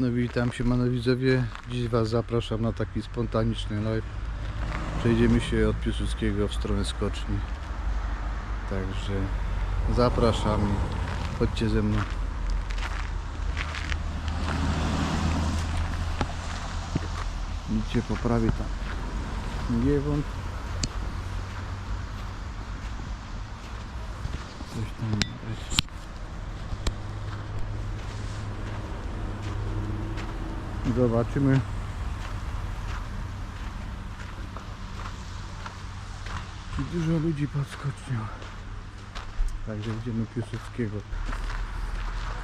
No witam się Manowidzowie. Dziś Was zapraszam na taki spontaniczny live. Przejdziemy się od Piłsudskiego w stronę skoczni. Także zapraszam. Chodźcie ze mną. Idźcie po prawie tam. Giewont. Coś tam widać. Zobaczymy. Czy dużo ludzi podskocznią. Także idziemy Piłsudskiego.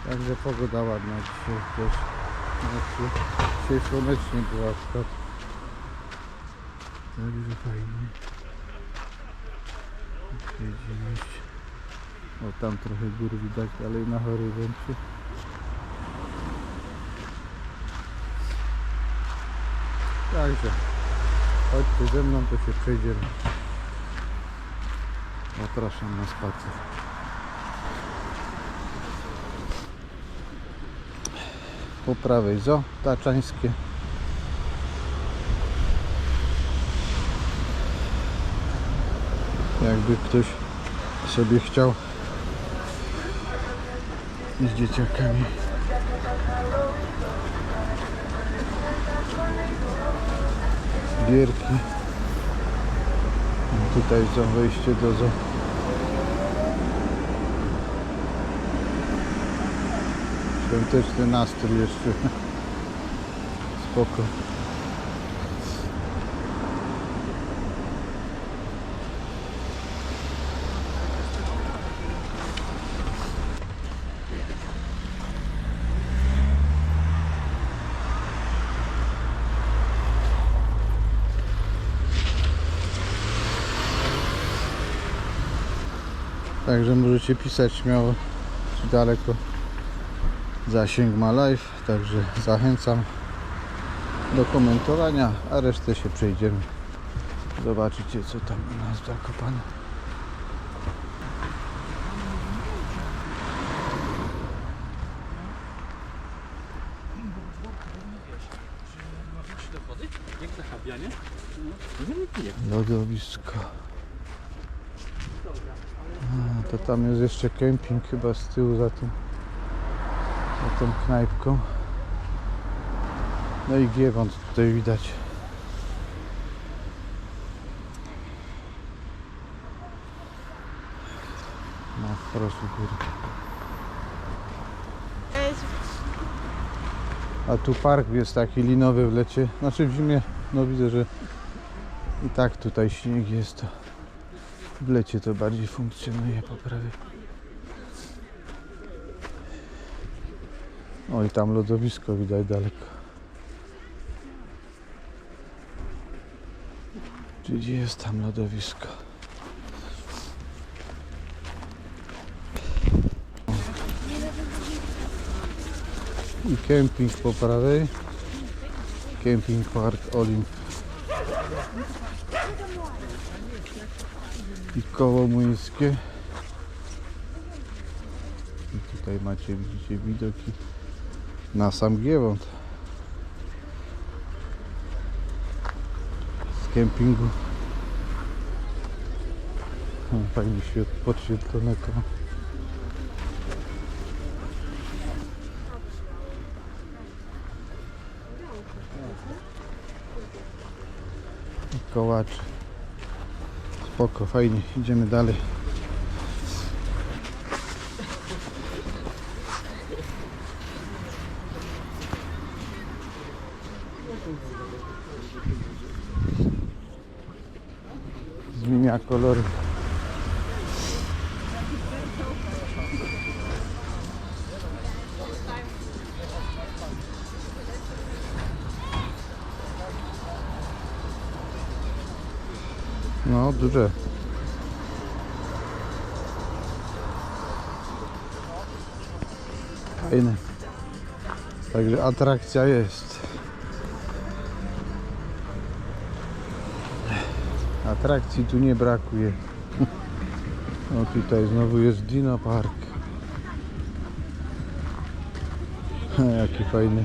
Także pogoda ładna dzisiaj też. Znaczy, dzisiaj słonecznie była akurat. Także fajnie. Jedziemy. O tam trochę gór widać dalej na horyzoncie. Także chodźcie ze mną, to się przejdziemy. Zapraszam na spacer. Po prawej zo, taczańskie. Jakby ktoś sobie chciał z dzieciakami. Gierki. Tutaj za wejście do zoo. Świąteczny nastrój jeszcze. Spoko. Także możecie pisać śmiało, czy daleko zasięg ma live. Także zachęcam do komentowania, a resztę się przejdziemy. Zobaczycie co tam u nas zakopane. do wody? Jak na Habianie? No, nie pije. Lodowisko. To tam jest jeszcze kemping chyba z tyłu za tym za tą knajpką. No i Giewont tutaj widać. No, proszę góry. A tu park jest taki linowy w lecie. Znaczy w zimie, no widzę, że i tak tutaj śnieg jest. To w lecie to bardziej funkcjonuje po prawej. O i tam lodowisko widać daleko. Czy Gdzie jest tam lodowisko? I kemping po prawej. Kemping Park Olimp. I koło młyńskie. I tutaj macie, widzicie, widoki na sam Giewont. Z kempingu. O, Fajnie świet, podświetlone koło. I kołacze. Spoko, fajnie, idziemy dalej. Zmienia kolory. No, duże. Fajne. Także atrakcja jest. Atrakcji tu nie brakuje. O tutaj znowu jest Dino Park. Jaki fajny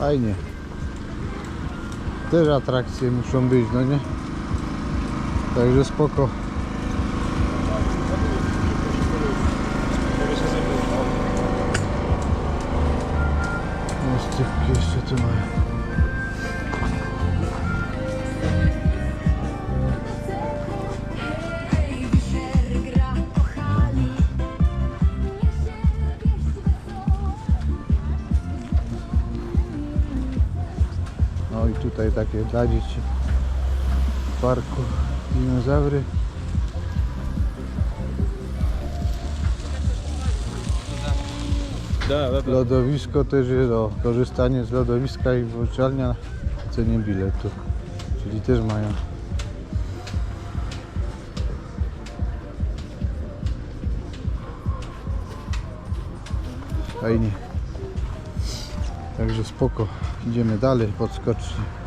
Fajnie. Też atrakcje muszą być, no nie? Także spoko. Stywki jeszcze tu mają. Takie dla dzieci w parku dinozaury. Lodowisko też jest, o, korzystanie z lodowiska i włączalnia w cenie biletu. Czyli też mają. Fajnie. Także spoko. Idziemy dalej pod skocznie.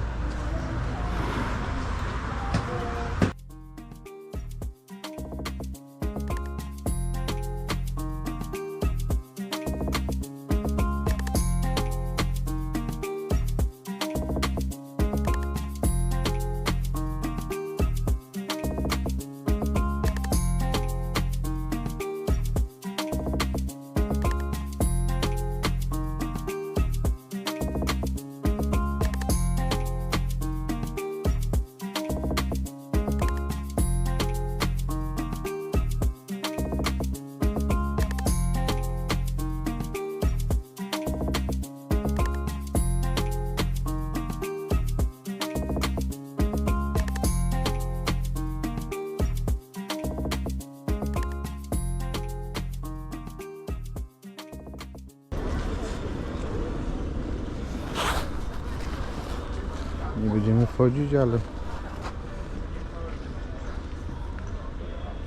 Nie będziemy wchodzić, ale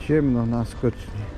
ciemno na skoczni.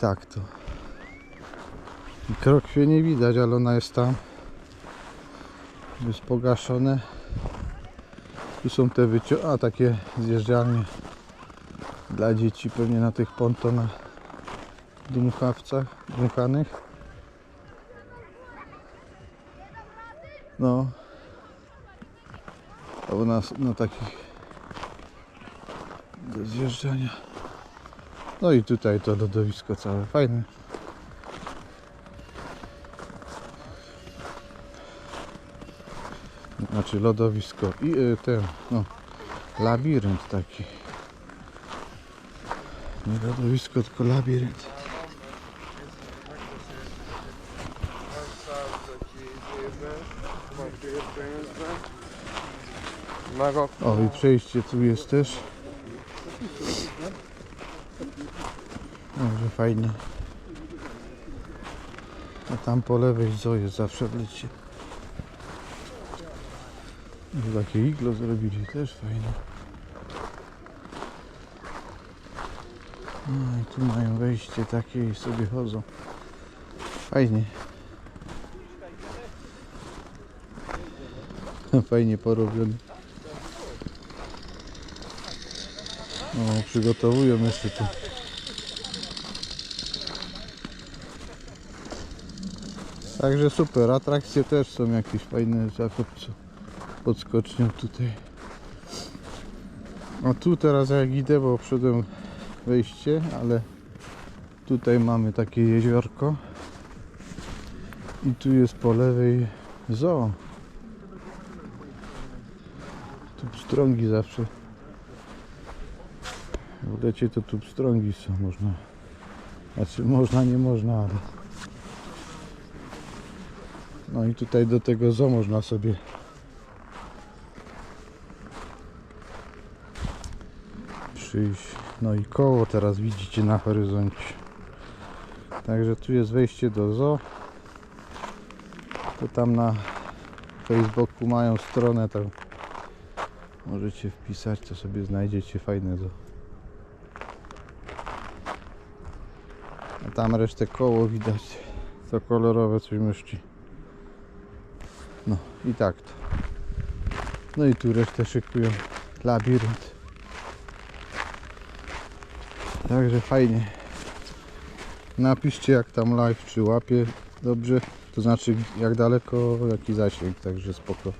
Tak to. Krokwie nie widać, ale ona jest tam. Jest pogaszone. Tu są te wycio... A takie zjeżdżalnie dla dzieci pewnie na tych pontonach dmuchawcach, dmuchanych. No. Albo na, na takich do zjeżdżania. No i tutaj to lodowisko całe fajne. Znaczy lodowisko i y, ten, no, labirynt taki. Nie lodowisko, tylko labirynt. O i przejście tu jest też. Także fajnie. A tam po lewej zoje zawsze w lecie. I Takie iglo zrobili, też fajne. No i tu mają wejście takie i sobie chodzą. Fajnie. Fajnie porobione. O, przygotowują jeszcze tu. Także super, atrakcje też są jakieś fajne zakupcu pod skocznią tutaj. A tu teraz jak idę, bo wszedłem wejście, ale tutaj mamy takie jeziorko i tu jest po lewej zoo. Tu pstrągi zawsze. W lecie to tu pstrągi są, można. Znaczy można, nie można, ale. No i tutaj do tego zoo można sobie przyjść. No i koło teraz widzicie na horyzoncie. Także tu jest wejście do zoo. To tam na Facebooku mają stronę, tam możecie wpisać, to sobie znajdziecie fajne zoo. A tam resztę koło widać. To kolorowe coś myszczy. I tak to. No i tu resztę szykują. Labirynt. Także fajnie. Napiszcie jak tam live, czy łapie dobrze. To znaczy jak daleko, jaki zasięg, także spoko.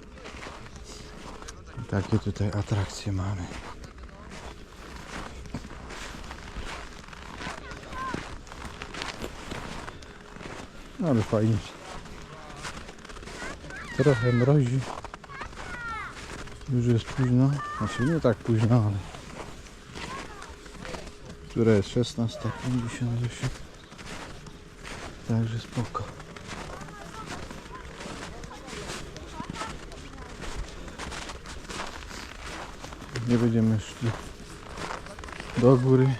Takie tutaj atrakcje mamy. No ale fajnie. Trochę mrozi. Już jest późno. Znaczy nie tak późno, ale która jest 16.58 także spoko nie będziemy szli do góry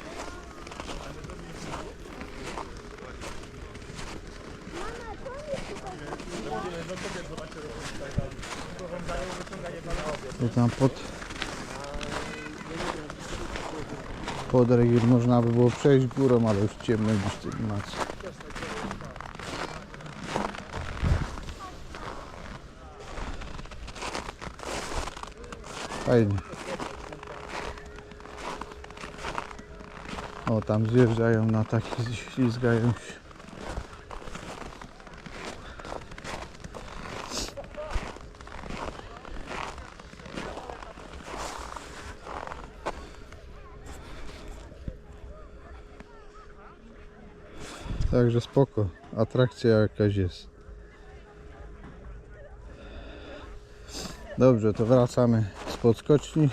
tam pod pod regier można by było przejść górą, ale już ciemno gdzieś tu nie ma. Fajnie. O, tam zjeżdżają na taki, ślizgają się. Także spoko. Atrakcja jakaś jest. Dobrze, to wracamy spod skoczni.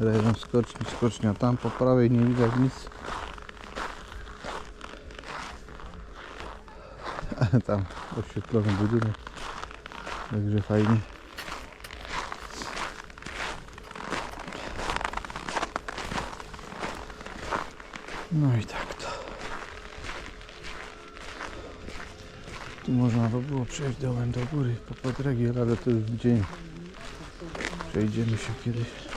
Rejon skoczni, skocznia tam po prawej nie widać nic. Tam oświetlony budynek. Także fajnie. No i tak to. Tu można by było przejść dołem do góry po podregiel, ale to w dzień. Przejdziemy się kiedyś.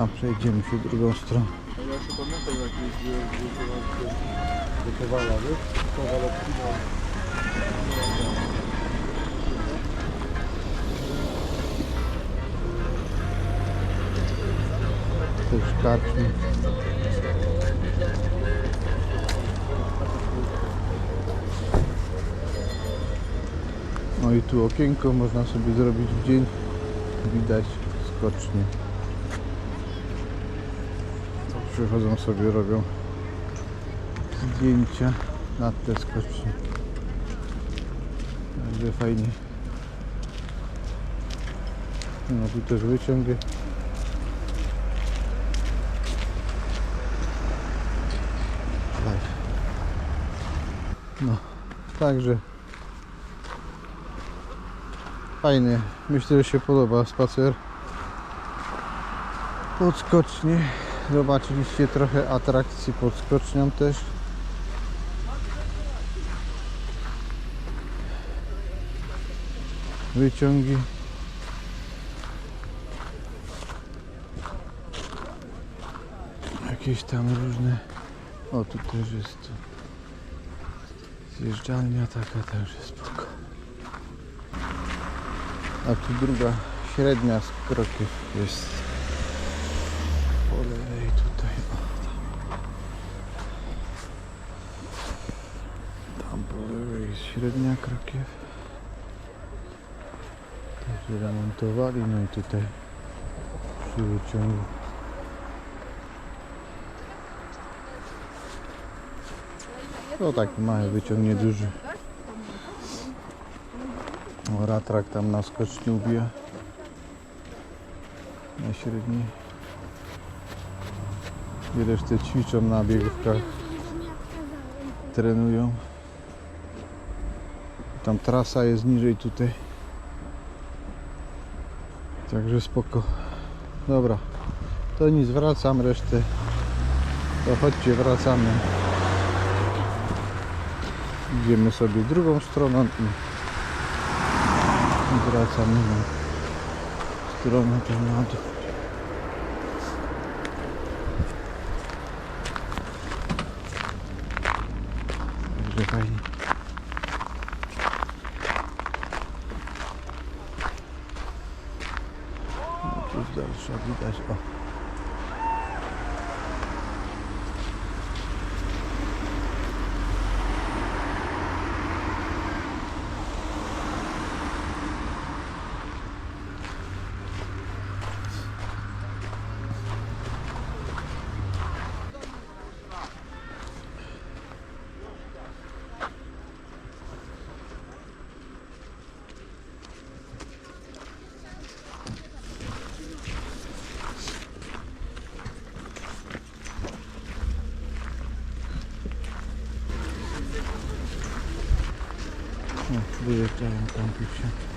A przejdziemy się drugą stroną. Ja się pamiętam jak jeździłem do Kowala, wiesz? Kowala Też karczmy. No i tu okienko można sobie zrobić w dzień. Widać skocznie. Przychodzą sobie, robią zdjęcia na te skocznie. Także fajnie. No tu też wyciągę. No, także fajny. Myślę, że się podoba spacer. podskocznie. Zobaczyliście trochę atrakcji pod skocznią też. Wyciągi. Jakieś tam różne. O, tu też jest to. Zjeżdżalnia taka też jest spoko. A tu druga średnia z jest po lewej tutaj. Tam. po lewej jest średnia krokiew. Też remontowali, no i tutaj przy wyciągu. No tak, mały wyciąg nieduży. O, Ratrak tam na skoczni ubija. Na średniej. I resztę ćwiczą na biegówkach. Trenują. Tam trasa jest niżej tutaj. Także spoko. Dobra. To nic, wracam resztę. To chodźcie, wracamy. Idziemy sobie drugą stroną i wracamy na stronę tam na dół. Wyjeżdżają tam tu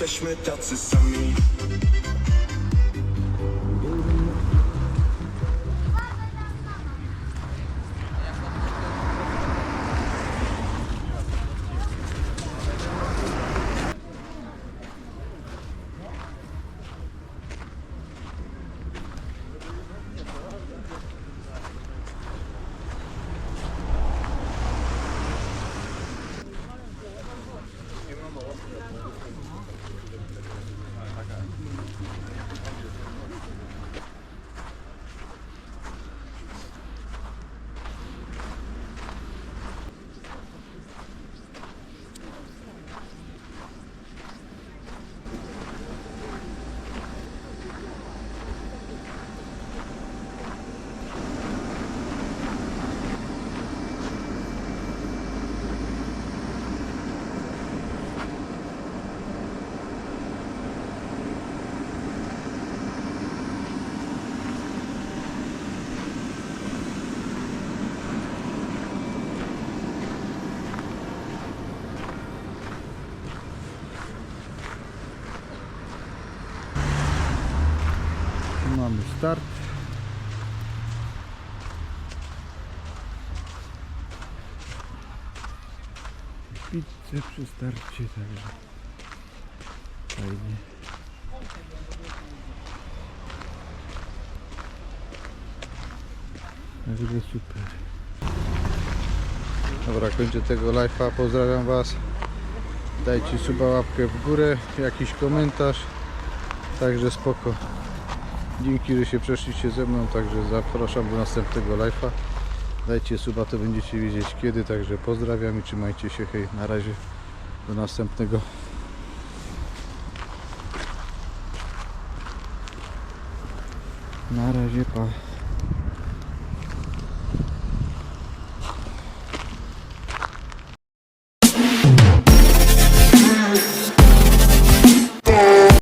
jesteśmy tacy sami Pizzę przy także fajnie. Także super. Dobra, kończę tego live'a. Pozdrawiam Was. Dajcie suba łapkę w górę, jakiś komentarz. Także spoko. Dzięki, że się przeszliście ze mną, także zapraszam do następnego live'a. Dajcie suba, to będziecie wiedzieć kiedy, także pozdrawiam i trzymajcie się, hej, na razie, do następnego. Na razie, pa.